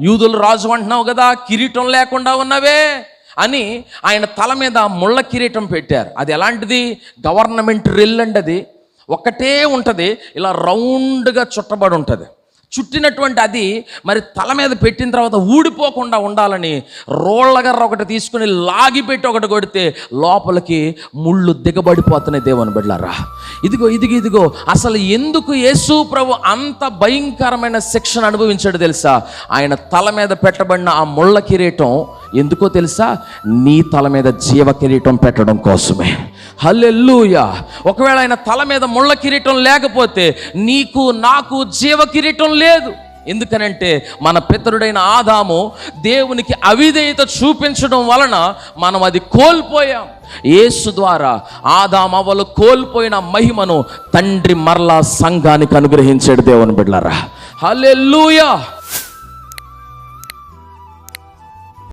యూదులు రాజు అంటున్నావు కదా కిరీటం లేకుండా ఉన్నవే అని ఆయన తల మీద ముళ్ళ కిరీటం పెట్టారు. అది ఎలాంటిది? గవర్నమెంట్ రిల్ అండి అది. ఒకటే ఉంటుంది ఇలా రౌండ్గా చుట్టబడి ఉంటుంది. చుట్టినటువంటి అది మరి తల మీద పెట్టిన తర్వాత ఊడిపోకుండా ఉండాలని రోళ్ళగర్ర ఒకటి తీసుకుని లాగి పెట్టి ఒకటి కొడితే లోపలికి ముళ్ళు దిగబడిపోతున్నాయి దేవుని బిడ్డారా ఇదిగో ఇదిగో ఇదిగో అసలు ఎందుకు యేసు ప్రభు అంత భయంకరమైన శిక్షణ అనుభవించాడు తెలుసా? ఆయన తల మీద పెట్టబడిన ఆ ముళ్ళ కిరీటం ఎందుకో తెలుసా? నీ తల మీద జీవ కిరీటం పెట్టడం కోసమే. హల్లెల్లుయా ఒకవేళ ఆయన తల మీద ముళ్ళ కిరీటం లేకపోతే నీకు నాకు జీవ కిరీటం లేదు. ఎందుకనంటే మన పితరుడైన ఆదాము దేవునికి అవిధేయత చూపించడం వలన మనం అది కోల్పోయాం. యేసు ద్వారా ఆదామవలు కోల్పోయిన మహిమను తండ్రి మరలా సంఘానికి అనుగ్రహించాడు దేవుని బిడ్డలారా. హల్లెల్లుయా